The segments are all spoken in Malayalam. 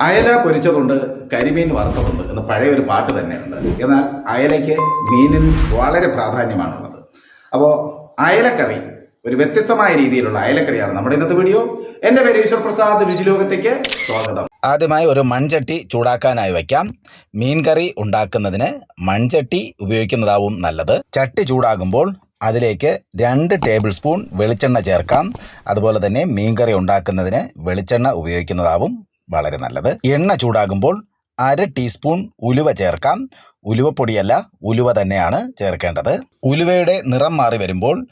അയല പൊരിച്ചതുണ്ട് കരിമീൻ വറുത്തതുണ്ട് എന്ന പഴയ ഒരു പാട്ട് തന്നെയുണ്ട്. എന്നാൽ അയലയ്ക്ക് മീനിൽ വളരെ പ്രാധാന്യമാണുള്ളത്. അപ്പോൾ അയലക്കറി ഒരു വ്യത്യസ്തമായ രീതിയിലുള്ള അയലക്കറിയാണ് നമ്മുടെ ഇന്നത്തെ വീഡിയോ. എന്റെ പേര് ഈശ്വർ പ്രസാദ് രുചിലോകത്തേക്ക് സ്വാഗതം. ആദ്യമായി ഒരു മൺചട്ടി ചൂടാക്കാനായി വയ്ക്കാം. മീൻ കറി ഉണ്ടാക്കുന്നതിന് മൺചട്ടി ഉപയോഗിക്കുന്നതാവും നല്ലത്. ചട്ടി ചൂടാകുമ്പോൾ അതിലേക്ക് രണ്ട് ടേബിൾ സ്പൂൺ വെളിച്ചെണ്ണ ചേർക്കാം. അതുപോലെ തന്നെ മീൻകറി ഉണ്ടാക്കുന്നതിന് വെളിച്ചെണ്ണ ഉപയോഗിക്കുന്നതാവും വളരെ നല്ലത്. എണ്ണ ചൂടാകുമ്പോൾ അര ടീസ്പൂൺ ഉലുവ ചേർക്കാം. ഉലുവപ്പൊടിയല്ല ഉലുവ തന്നെയാണ് ചേർക്കേണ്ടത്. ഉലുവയുടെ നിറം മാറി വരുമ്പോൾ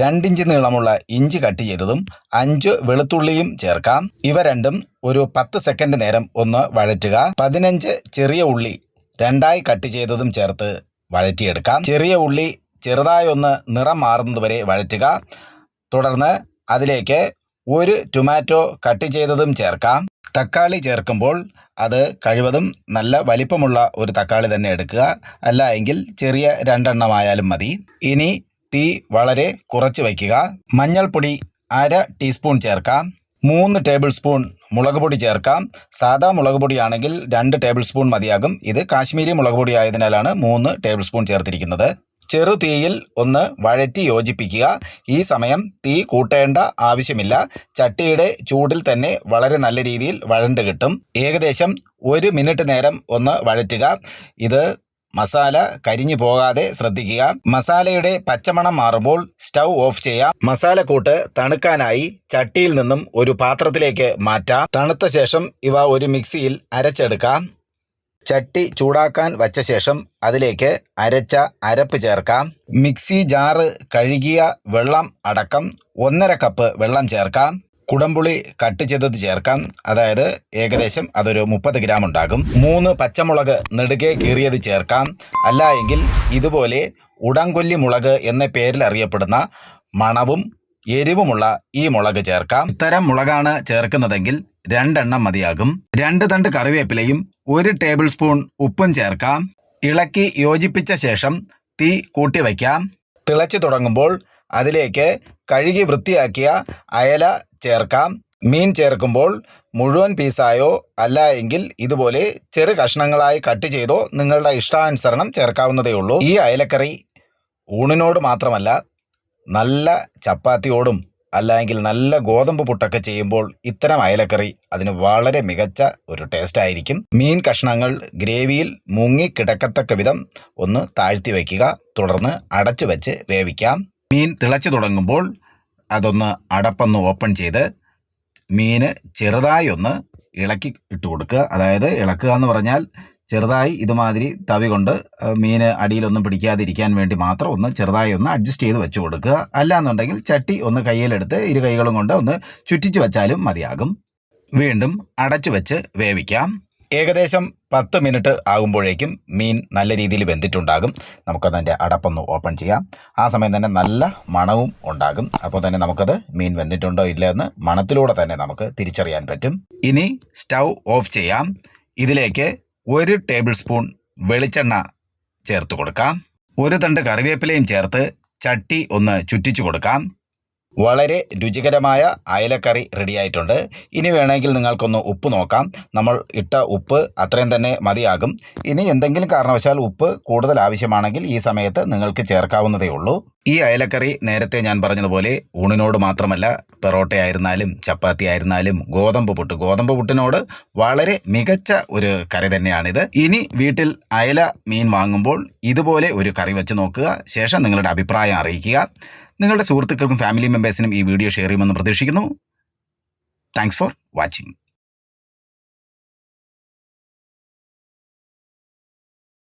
രണ്ടിഞ്ച് നീളമുള്ള ഇഞ്ചി കട്ട് ചെയ്തതും അഞ്ച് വെളുത്തുള്ളിയും ചേർക്കാം. ഇവ രണ്ടും ഒരു പത്ത് സെക്കൻഡ് നേരം ഒന്ന് വഴറ്റുക. പതിനഞ്ച് ചെറിയ ഉള്ളി രണ്ടായി കട്ട് ചെയ്തതും ചേർത്ത് വഴറ്റിയെടുക്കാം. ചെറിയ ഉള്ളി ചെറുതായി ഒന്ന് നിറം മാറുന്നതുവരെ വഴറ്റുക. തുടർന്ന് അതിലേക്ക് ഒരു ടൊമാറ്റോ കട്ട് ചെയ്തതും ചേർക്കാം. തക്കാളി ചേർക്കുമ്പോൾ അത് കഴിവതും നല്ല വലിപ്പമുള്ള ഒരു തക്കാളി തന്നെ എടുക്കുക. അല്ല എങ്കിൽ ചെറിയ രണ്ടെണ്ണമായാലും മതി. ഇനി തീ വളരെ കുറച്ച് വയ്ക്കുക. മഞ്ഞൾപ്പൊടി അര ടീസ്പൂൺ ചേർക്കാം. മൂന്ന് ടേബിൾ സ്പൂൺ മുളക് പൊടി ചേർക്കാം. സാധാ മുളക് പൊടിയാണെങ്കിൽ രണ്ട് ടേബിൾ സ്പൂൺ മതിയാകും. ഇത് കാശ്മീരി മുളക് പൊടി ആയതിനാലാണ് മൂന്ന് ടേബിൾ സ്പൂൺ ചേർത്തിരിക്കുന്നത്. ചെറു തീയിൽ ഒന്ന് വഴറ്റി യോജിപ്പിക്കുക. ഈ സമയം തീ കൂട്ടേണ്ട ആവശ്യമില്ല. ചട്ടിയുടെ ചൂടിൽ തന്നെ വളരെ നല്ല രീതിയിൽ വഴണ്ട് കിട്ടും. ഏകദേശം ഒരു മിനിറ്റ് നേരം ഒന്ന് വഴറ്റുക. ഇത് മസാല കരിഞ്ഞു പോകാതെ ശ്രദ്ധിക്കുക. മസാലയുടെ പച്ചമണം മാറുമ്പോൾ സ്റ്റൗ ഓഫ് ചെയ്യാം. മസാലക്കൂട്ട് തണുക്കാനായി ചട്ടിയിൽ നിന്നും ഒരു പാത്രത്തിലേക്ക് മാറ്റാം. തണുത്ത ശേഷം ഇവ ഒരു മിക്സിയിൽ അരച്ചെടുക്കാം. ചട്ടി ചൂടാക്കാൻ വച്ച ശേഷം അതിലേക്ക് അരച്ച അരപ്പ് ചേർക്കാം. മിക്സി ജാറ് കഴുകിയ വെള്ളം അടക്കം ഒന്നര കപ്പ് വെള്ളം ചേർക്കാം. കുടംപുളി കട്ട് ചെയ്തത് ചേർക്കാം. അതായത് ഏകദേശം അതൊരു മുപ്പത് ഗ്രാം ഉണ്ടാകും. മൂന്ന് പച്ചമുളക് നെടുകെ കീറിയത് ചേർക്കാം. അല്ല എങ്കിൽ ഇതുപോലെ ഉടംകൊല്ലി മുളക് എന്ന പേരിൽ അറിയപ്പെടുന്ന മണവും എരിവുമുള്ള ഈ മുളക് ചേർക്കാം. ഇത്തരം മുളകാണ് ചേർക്കുന്നതെങ്കിൽ രണ്ടെണ്ണം മതിയാകും. രണ്ട് തണ്ട് കറിവേപ്പിലയും ഒരു ടേബിൾ സ്പൂൺ ഉപ്പും ചേർക്കാം. ഇളക്കി യോജിപ്പിച്ച ശേഷം തീ കൂട്ടി വയ്ക്കാം. തിളച്ചു തുടങ്ങുമ്പോൾ അതിലേക്ക് കഴുകി വൃത്തിയാക്കിയ അയല ചേർക്കാം. മീൻ ചേർക്കുമ്പോൾ മുഴുവൻ പീസായോ അല്ല എങ്കിൽ ഇതുപോലെ ചെറു കഷ്ണങ്ങളായി കട്ട് ചെയ്തോ നിങ്ങളുടെ ഇഷ്ടാനുസരണം ചേർക്കാവുന്നതേ ഉള്ളൂ. ഈ അയലക്കറി ഊണിനോട് മാത്രമല്ല നല്ല ചപ്പാത്തിയോടും അല്ലെങ്കിൽ നല്ല ഗോതമ്പ് പുട്ടൊക്കെ ചെയ്യുമ്പോൾ ഇത്തരം അയലക്കറി അതിന് വളരെ മികച്ച ഒരു ടേസ്റ്റ് ആയിരിക്കും. മീൻ കഷ്ണങ്ങൾ ഗ്രേവിയിൽ മുങ്ങിക്കിടക്കത്തക്ക വിധം ഒന്ന് താഴ്ത്തി വയ്ക്കുക. തുടർന്ന് അടച്ചു വെച്ച് വേവിക്കാം. മീൻ തിളച്ചു തുടങ്ങുമ്പോൾ അതൊന്ന് അടപ്പൊന്ന് ഓപ്പൺ ചെയ്ത് മീന് ചെറുതായി ഒന്ന് ഇളക്കി ഇട്ട് കൊടുക്കുക അതായത് ഇളക്കുക എന്ന് പറഞ്ഞാൽ ചെറുതായി ഇതുമാതിരി തവി കൊണ്ട് മീൻ അടിയിലൊന്നും പിടിക്കാതിരിക്കാൻ വേണ്ടി മാത്രം ഒന്ന് ചെറുതായി ഒന്ന് അഡ്ജസ്റ്റ് ചെയ്ത് വെച്ച് കൊടുക്കുക. അല്ലാന്നുണ്ടെങ്കിൽ ചട്ടി ഒന്ന് കയ്യിലെടുത്ത് ഇരു കൈകളും കൊണ്ട് ഒന്ന് ചുറ്റിച്ച് വെച്ചാലും മതിയാകും. വീണ്ടും അടച്ചു വെച്ച് വേവിക്കാം. ഏകദേശം പത്ത് മിനിറ്റ് ആകുമ്പോഴേക്കും മീൻ നല്ല രീതിയിൽ വെന്തിട്ടുണ്ടാകും. നമുക്കതിന്റെ അടപ്പൊന്ന് ഓപ്പൺ ചെയ്യാം. ആ സമയം തന്നെ നല്ല മണവും ഉണ്ടാകും. അപ്പോൾ തന്നെ നമുക്കത് മീൻ വെന്തിട്ടുണ്ടോ ഇല്ല എന്ന് മണത്തിലൂടെ തന്നെ നമുക്ക് തിരിച്ചറിയാൻ പറ്റും. ഇനി സ്റ്റൗ ഓഫ് ചെയ്യാം. ഇതിലേക്ക് ഒരു ടേബിൾ സ്പൂൺ വെളിച്ചെണ്ണ ചേർത്ത് കൊടുക്കാം. ഒരു തണ്ട് കറിവേപ്പിലയും ചേർത്ത് ചട്ടി ഒന്ന് ചുറ്റിച്ചു കൊടുക്കാം. വളരെ രുചികരമായ അയലക്കറി റെഡിയായിട്ടുണ്ട് ഇനി വേണമെങ്കിൽ നിങ്ങൾക്കൊന്ന് ഉപ്പ് നോക്കാം. നമ്മൾ ഇട്ട ഉപ്പ് അത്രയും തന്നെ മതിയാകും. ഇനി എന്തെങ്കിലും കാരണവശാൽ ഉപ്പ് കൂടുതൽ ആവശ്യമാണെങ്കിൽ ഈ സമയത്ത് നിങ്ങൾക്ക് ചേർക്കാവുന്നതേ ഉള്ളൂ. ഈ അയലക്കറി നേരത്തെ ഞാൻ പറഞ്ഞതുപോലെ ഊണിനോട് മാത്രമല്ല പെറോട്ട ആയിരുന്നാലും ചപ്പാത്തി ആയിരുന്നാലും ഗോതമ്പ് പുട്ട്. ഗോതമ്പ് പുട്ടിനോട് വളരെ മികച്ച ഒരു കറി തന്നെയാണിത്. ഇനി വീട്ടിൽ അയല മീൻ വാങ്ങുമ്പോൾ ഇതുപോലെ ഒരു കറി വെച്ച് നോക്കുക. ശേഷം നിങ്ങളുടെ അഭിപ്രായം അറിയിക്കുക. നിങ്ങളുടെ സുഹൃത്തുക്കൾക്കും ഫാമിലി മെമ്പേഴ്സിനും ഈ വീഡിയോ ഷെയർ ചെയ്യുമെന്ന് പ്രതീക്ഷിക്കുന്നു. Thanks for watching